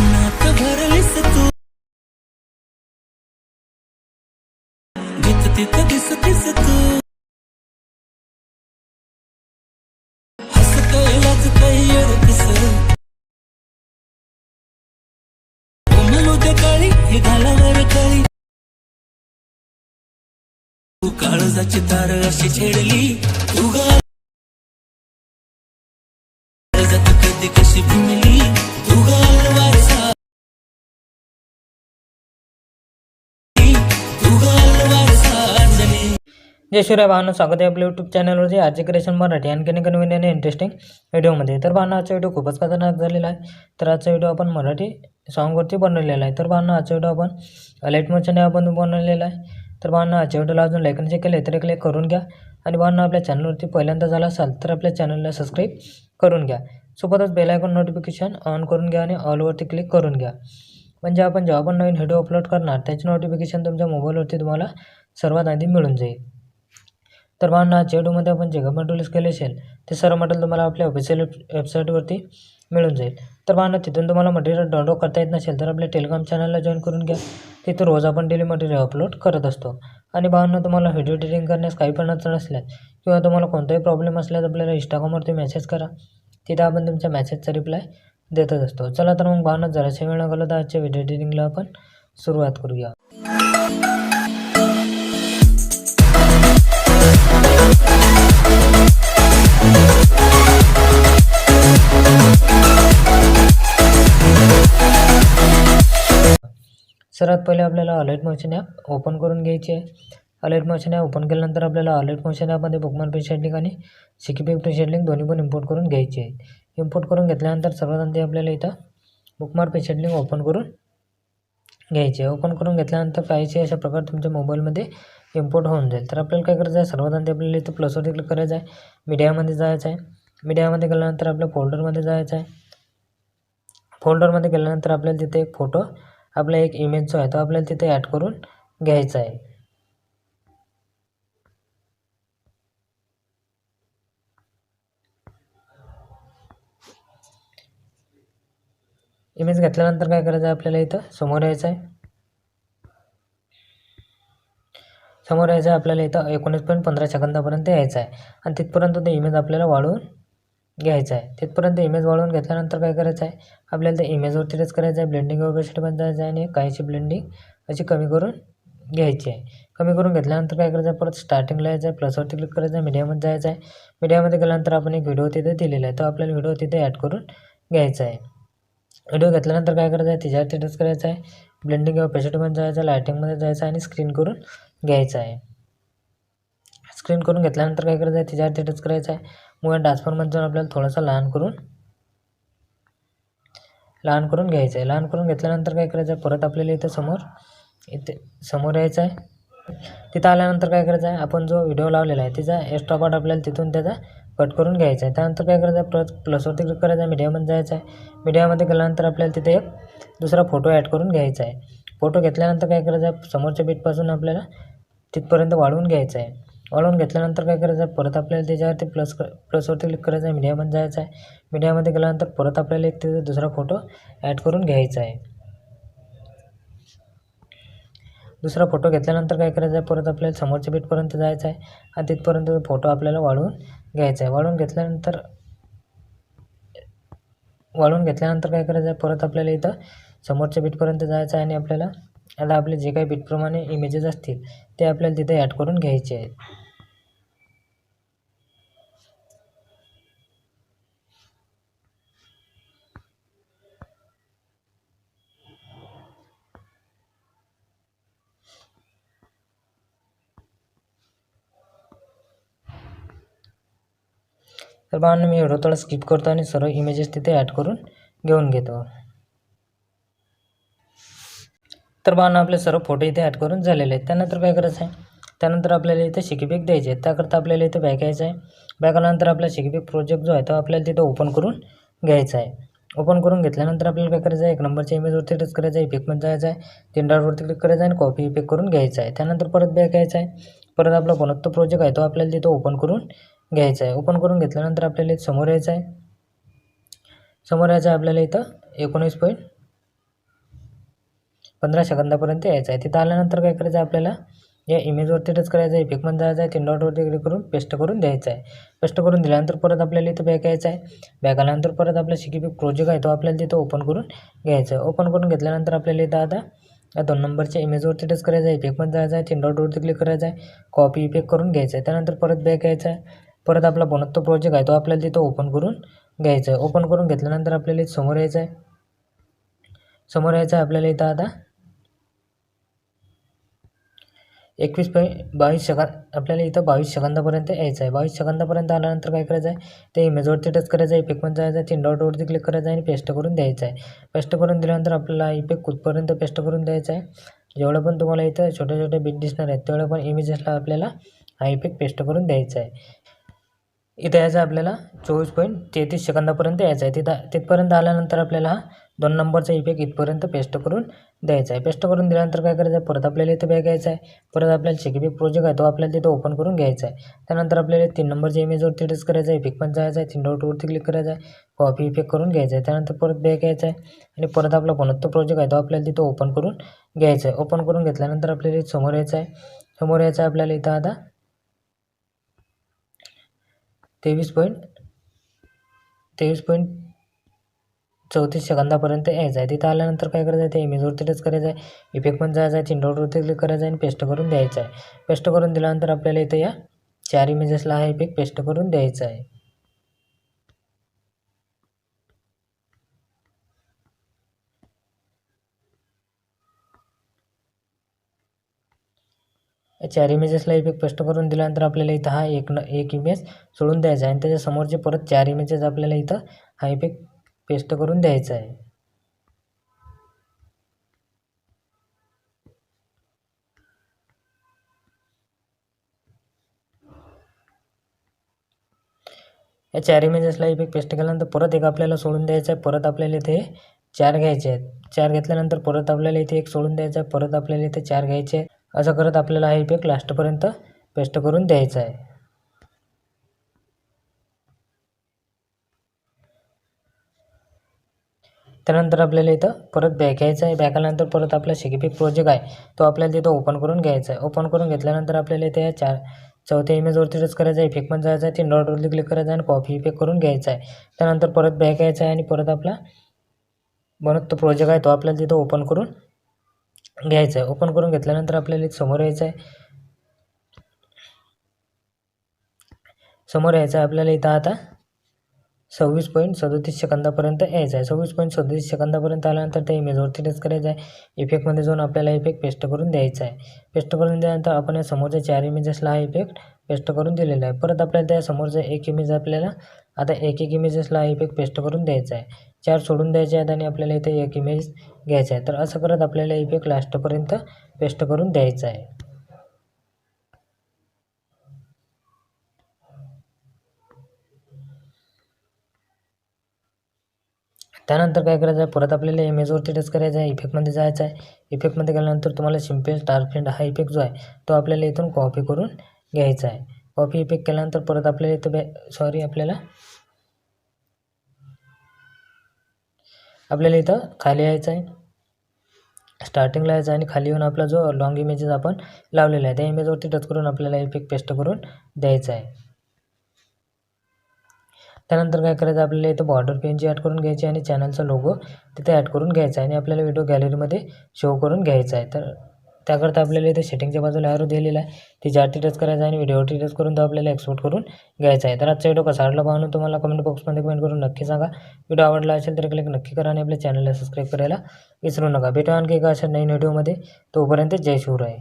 नात भरलीस तू. जित तित दिसतीस तू. हसते लजते येडतीस. उमलू दे काळी हे घालावर काळी. तू काळजाची तार अशी छेडली. जय शिवराय भावना स्वागत आहे आपल्या यूट्यूब चॅनलवरती आजचे क्रिएशन मराठी आणखी एक नवीन आणि इंटरेस्टिंग व्हिडिओमध्ये तर भावना आजचा व्हिडिओ खूपच खतरनाक झालेला आहे. तर आजचा व्हिडिओ आपण मराठी सॉन्गवरती बनवलेला आहे. तर भावना आजचा व्हिडिओ आपण लाइट मोशनने आपण बनवलेला आहे. तर भावना आजच्या व्हिडिओला अजून लाईक नसेल केले तर क्लिक करून घ्या. आणि भावना आपल्या चॅनलवरती पहिल्यांदा झाला असाल तर आपल्या चॅनलला सबस्क्राईब करून घ्या. सोबतच बेलायकॉन नोटिफिकेशन ऑन करून घ्या आणि ऑलवरती क्लिक करून घ्या. म्हणजे आपण जेव्हा पण नवीन व्हिडिओ अपलोड करणार त्याची नोटिफिकेशन तुमच्या मोबाईलवरती तुम्हाला सर्वात आधी मिळून जाईल. तर भावना आजच्या व्हिडिओमध्ये आपण जे गव्हर्मेंट रिलीज केले असेल ते सर्व मॉडेल तुम्हाला आपल्या ऑफिशियल वेबसाईटवरती मिळून जाईल. तर भावना तिथून तुम्हाला मटेरियल डाउनलोड करता येत नसेल तर आपल्या टेलिग्राम चॅनलला जॉईन करून घ्या. तिथं रोज आपण डेली मटेरियल अपलोड करत असतो. आणि भावना तुम्हाला व्हिडिओ एडिटिंग करण्यास काही पण अडचण असल्यास किंवा तुम्हाला कोणताही प्रॉब्लेम असल्यास आपल्याला इंस्टाग्रामवरती मेसेज करा. तिथं आपण तुमच्या मेसेजचा रिप्लाय देतच असतो. चला तर मग भावना जराशा वेळ न घालवता आजच्या व्हिडिओ एडिटिंगला आपण सुरुवात करूया. सर्वात पहिले आपल्याला अलर्ट मोशन ॲप ओपन करून घ्यायची आहे. अलर्ट मोशन ॲप ओपन केल्यानंतर आपल्याला अलर्ट मोशन ॲपमध्ये बुकमार पेशंट लिंक आणि सिकीपिक पेशंट लिंक दोन्ही पण इम्पोर्ट करून घ्यायची आहे इम्पोर्ट करून घेतल्यानंतर सर्वात आधी आपल्याला इथं बुकमार पेशंट लिंक ओपन करून घ्यायची आहे. ओपन करून घेतल्यानंतर काहीशी अशा प्रकारे तुमच्या मोबाईलमध्ये इम्पोर्ट होऊन जाईल. तर आपल्याला काय करायचं आहे? सर्वात आधी आपल्याला इथं प्लसवरती क्लिक करायचं आहे. मीडियामध्ये जायचं आहे. मीडियामध्ये गेल्यानंतर आपल्या फोल्डरमध्ये जायचं आहे. फोल्डरमध्ये गेल्यानंतर आपल्याला तिथे एक फोटो आपला एक इमेज जो आहे तो आपल्याला तिथे ॲड करून घ्यायचा आहे. इमेज घेतल्यानंतर काय करायचं आहे आपल्याला इथं? समोर यायचं आहे. समोर यायचं आहे आपल्याला इथं एकोणीस पॉईंट पंधरा सेकंदापर्यंत यायचं आहे. आणि तिथपर्यंत ते इमेज आपल्याला वाढवून घ्यायचं आहे. तिथपर्यंत इमेज वाढवून घेतल्यानंतर काय करायचं आहे? आपल्याला त्या इमेजवरती टच करायचं आहे. ब्लेंडिंग ऑपेसिटीमध्ये जायचं आहे? आणि काहीशी ब्लेंडिंग अशी कमी करून घ्यायची आहे. कमी करून घेतल्यानंतर काय करायचं आहे? परत स्टार्टिंगला यायचं आहे. प्लसवरती क्लिक करायचं आहे. मीडियामध्ये जायचं आहे. मीडियामध्ये गेल्यानंतर आपण एक व्हिडिओ तिथे दिलेला आहे. तो आपल्याला व्हिडिओ तिथे ॲड करून घ्यायचा आहे. व्हिडिओ घेतल्यानंतर काय करायचं आहे? तिच्यावरती टच करायचं आहे. ब्लेंडिंग ऑपेसिटीमध्ये जायचं आहे? लायटिंगमध्ये जायचं आहे आणि स्क्रीन करून घ्यायचं आहे. स्क्रीन करून घेतल्यानंतर काय करायचं आहे? तिच्यावरती टच करायचं आहे. मूव अँड जाऊन आपल्याला थोडासा लहान करून लहान करून घ्यायचं आहे. लहान करून घेतल्यानंतर काय करायचं आहे? परत आपल्याला इथं समोर इथे समोर यायचं आहे. तिथं आल्यानंतर काय करायचं आहे? आपण जो व्हिडिओ लावलेला आहे त्याचा एक्स्ट्रा पार्ट आपल्याला तिथून त्याचा कट करून घ्यायचा आहे. त्यानंतर काय करायचं आहे? परत प्लसवरती क्लिक करायचं आहे. मीडियामध्ये जायचं आहे. मीडियामध्ये गेल्यानंतर आपल्याला तिथे एक दुसरा फोटो ॲड करून घ्यायचा आहे. फोटो घेतल्यानंतर काय करायचं आहे? समोरच्या बीटपासून आपल्याला तिथपर्यंत वाढवून घ्यायचं आहे. वाढवून घेतल्यानंतर काय करायचं आहे? परत आपल्याला त्याच्यावरती प्लस प्लसवरती क्लिक करायचं आहे. मीडियामध्ये जायचं आहे. मीडियामध्ये गेल्यानंतर परत आपल्याला एक त्याचा दुसरा फोटो ॲड करून घ्यायचा आहे. दुसरा फोटो घेतल्यानंतर काय करायचं आहे? परत आपल्याला समोरच्या बीटपर्यंत जायचं आहे. आणि तिथपर्यंत फोटो आपल्याला वाढवून घ्यायचा आहे. वाढवून घेतल्यानंतर वाढवून घेतल्यानंतर काय करायचं आहे? परत आपल्याला इथं समोरच्या बीटपर्यंत जायचं आहे आणि आपल्याला आता आपले जे काही बिटप्रमाणे इमेजेस असतील ते आपल्याला तिथे ॲड करून घ्यायचे आहेत. तर बाळांनो मी एवढं थोडा स्किप करतो आणि सर्व इमेजेस तिथे ॲड करून घेऊन घेतो. तर बाळांनो आपले सर्व फोटो इथे ॲड करून झालेले आहेत. त्यानंतर काय करायचं आहे. त्यानंतर आपल्याला इथे शिकीपिक द्यायचे आहे त्याकरता आपल्याला इथे बॅक यायचं आहे. बॅक आल्यानंतर आपला शिकीपिक प्रोजेक्ट जो आहे तो आपल्याला तिथे ओपन करून घ्यायचा आहे. ओपन करून घेतल्यानंतर आपल्याला काय करायचं आहे. एक नंबरच्या इमेजवरती टच करायचं आहे. इफेक्टमध्ये जायचं आहे. तीन डॉटवरती क्लिक करायचं आहे आणि कॉपी इफेक्ट करून घ्यायचा आहे. त्यानंतर परत बॅक यायचं आहे. परत आपला कोणता प्रोजेक्ट आहे तो आपल्याला तिथं ओपन करून घ्यायचा आहे. ओपन करून घेतल्यानंतर आपल्याला समोर यायचं आहे. समोर यायचं आहे आपल्याला इथं एकोणीस पॉईंट पंधरा सेकंदापर्यंत यायचं आहे. तिथं आल्यानंतर काय करायचं आहे आपल्याला? या इमेजवरती टच करायचं आहे. इफेक्टमध्ये जायचं आहे. तीन डॉटवरती क्लिक करून पेस्ट करून द्यायचं आहे. पेस्ट करून दिल्यानंतर परत आपल्याला इथं बॅक यायचं आहे. बॅक आल्यानंतर परत आपला शिकीपिक प्रोजेक्ट आहे. तो आपल्याला तिथं ओपन करून घ्यायचं आहे. ओपन करून घेतल्यानंतर आपल्याला इथं आता या दोन नंबरच्या इमेजवरती टच करायचं आहे. इफेक्टमध्ये जायचं आहे. तीन डॉटवरती क्लिक करायचं आहे. कॉपी इफेक्ट करून घ्यायचं आहे. त्यानंतर परत बॅक यायचं आहे. परत आपला बनत प्रोजेक्ट आहे. तो आपल्याला तिथं ओपन करून घ्यायचा आहे. ओपन करून घेतल्यानंतर आपल्याला समोर यायचं आहे. समोर यायचं आहे. आपल्याला इथं आता एकवीस पॉईंट बावीस सेकंद आपल्याला इथं बावीस सेकंदापर्यंत यायचं आहे. बावीस सेकंदापर्यंत आल्यानंतर काय करायचं आहे? ते इमेजवरती टच करायचं आहे इफेक्टमध्ये जायचं आहे तीन डॉटवरती क्लिक करायचं आहे आणि पेस्ट करून द्यायचं आहे. पेस्ट करून दिल्यानंतर आपल्याला इफेक्ट कुठपर्यंत पेस्ट करून द्यायचा आहे? जेवढं पण तुम्हाला इथं छोटे छोटे बिट दिसणार आहेत तेवढं पण इमेजेसला आपल्याला हा इफेक्ट पेस्ट करून द्यायचा आहे. इथं यायचं आपल्याला चोवीस पॉईंट तेहतीस सेकंदापर्यंत यायचं आहे. तिथं तिथपर्यंत आल्यानंतर आपल्याला हा दोन नंबरचा इफेक्ट इथपर्यंत पेस्ट करून द्यायचा आहे. पेस्ट करून दिल्यानंतर काय करायचं? आहे परत आपल्याला इथं बॅग घ्यायचा आहे. परत आपल्याला शेकिपिक प्रोजेक्ट आहे तो आपल्याला तिथं ओपन करून घ्यायचा आहे. त्यानंतर आपल्याला तीन नंबरच्या इमेजवरती टच करायचा आहे. इफेक्ट पण जायचं आहे. तीन डॉटवरती क्लिक करायचा आहे. कॉपी इफेक्ट करून घ्यायचा आहे. त्यानंतर परत बॅग घ्यायचा आहे. आणि परत आपला बनत प्रोजेक्ट आहे तो आपल्याला तिथं ओपन करून घ्यायचा आहे. ओपन करून घेतल्यानंतर आपल्याला समोर यायचं आहे. समोर यायचं आहे आपल्याला इथं आता तेवीस पॉईंट तेवीस पॉईंट चौतीस सेकंदापर्यंत यायचं आहे. तिथं आल्यानंतर काय करायचं आहे? ते इमेजवरती टच करायचं आहे. इफेक्ट पण जायचं आहे. चिंडवरती क्लिक करायचं आहे आणि पेस्ट करून द्यायचं आहे. पेस्ट करून दिल्यानंतर आपल्याला इथं या चार इमेजेसला हा इफेक्ट पेस्ट करून द्यायचा आहे. चार इमेजेसला इफेक्ट पेस्ट करून दिल्यानंतर आपल्याला इथं हा एक न एक इमेज सोडून द्यायचा आहे. आणि त्याच्या समोरचे परत चार इमेजेस आपल्याला इथं हा इफेक्ट पेस्ट करून द्यायचं आहे. या चार इमेजेसला इफेक्ट पेस्ट केल्यानंतर परत एक आपल्याला सोडून द्यायचं आहे. परत आपल्याला इथे चार घ्यायचे आहेत. चार घेतल्यानंतर परत आपल्याला इथे एक सोडून द्यायचं आहे. परत आपल्याला इथे चार घ्यायचे आहेत. असं करत आपल्याला हा इफेक्ट लास्टपर्यंत पेस्ट करून द्यायचा आहे. त्यानंतर आपल्याला इथं परत बॅक घ्यायचा आहे. बॅक आल्यानंतर परत आपला शेकिपिक प्रोजेक्ट आहे. तो आपल्याला तिथं ओपन करून घ्यायचा आहे. ओपन करून घेतल्यानंतर आपल्याला इथे या चार चौथ्या इमेजवरती टच करायचं आहे. इफेक्टमध्ये पण जायचं आहे. तीन नॉटवरती क्लिक करायचं आहे आणि कॉफी इफेक्ट करून घ्यायचा आहे. त्यानंतर परत बॅक यायचा आहे आणि परत आपला बनत तो प्रोजेक्ट आहे. तो आपल्याला तिथं ओपन करून घ्यायचा आहे. ओपन करून घेतल्यानंतर आपल्याला इथं समोर यायचं आहे. समोर यायचं आहे. आपल्याला इथं आता सव्वीस पॉईंट सदोतीस सेकंदापर्यंत यायचं आहे. सव्वीस पॉईंट सदोतीस सेकंदापर्यंत आल्यानंतर त्या इमेजवरती टच करायचं आहे. इफेक्टमध्ये जाऊन आपल्याला इफेक्ट पेस्ट करून द्यायचा आहे. पेस्ट करून दिल्यानंतर आपण या समोरच्या चार इमेजेसला हा इफेक्ट पेस्ट करून दिलेला आहे. परत आपल्याला त्या समोरचा एक इमेज आपल्याला आता एक एक इमेजेसला हा इफेक्ट पेस्ट करून द्यायचा आहे. चार सोडून द्यायचे आहेत आणि आपल्याला इथे एक इमेज घ्यायचा आहे. तर असं करत आपल्याला इफेक्ट लास्टपर्यंत पेस्ट करून द्यायचा आहे. त्यानंतर काय करायचं आहे? परत आपल्याला इमेजवरती टच करायचं आहे इफेक्टमध्ये जायचं आहे. इफेक्टमध्ये गेल्यानंतर तुम्हाला सिंपल डार्क फ्रेंड हा इफेक्ट जो आहे तो आपल्याला इथून कॉपी करून घ्यायचा आहे. कॉपी इफेक्ट केल्यानंतर परत आपल्याला इथं बॅ सॉरी आपल्याला आपल्याला इथं खाली यायचं आहे. स्टार्टिंगला यायचं आणि खाली येऊन आपला जो लॉंग इमेजेस आपण लावलेला आहे त्या इमेजवरती टच करून आपल्याला इफेक्ट पेस्ट करून द्यायचा आहे. त्यानंतर काय करायचं? आपल्याला इथं बॉर्डर पेनची ॲड करून घ्यायची आणि चॅनलचा लोगो तिथे ॲड करून घ्यायचा आहे आणि आपल्याला व्हिडिओ गॅलरीमध्ये शो करून घ्यायचा आहे. तर त्याकरता आपल्याला इथे सेटिंगच्या बाजूला ॲरो दिलेला आहे. ती जारती टच करायचा आहे आणि व्हिडिओवरती टच करून तो आपल्याला एक्सपोर्ट करून घ्यायचा आहे. तर आजचा व्हिडिओ कसा आवडला पाहून तुम्हाला कमेंट बॉक्समध्ये कमेंट करून नक्की सांगा. व्हिडिओ आवडला असेल तर क्लिक नक्की करा आणि आपल्या चॅनलला सबस्क्राईब करायला विसरू नका. भेटू आणखी एका अशा नवीन व्हिडिओमध्ये तोपर्यंत जय शिवराय.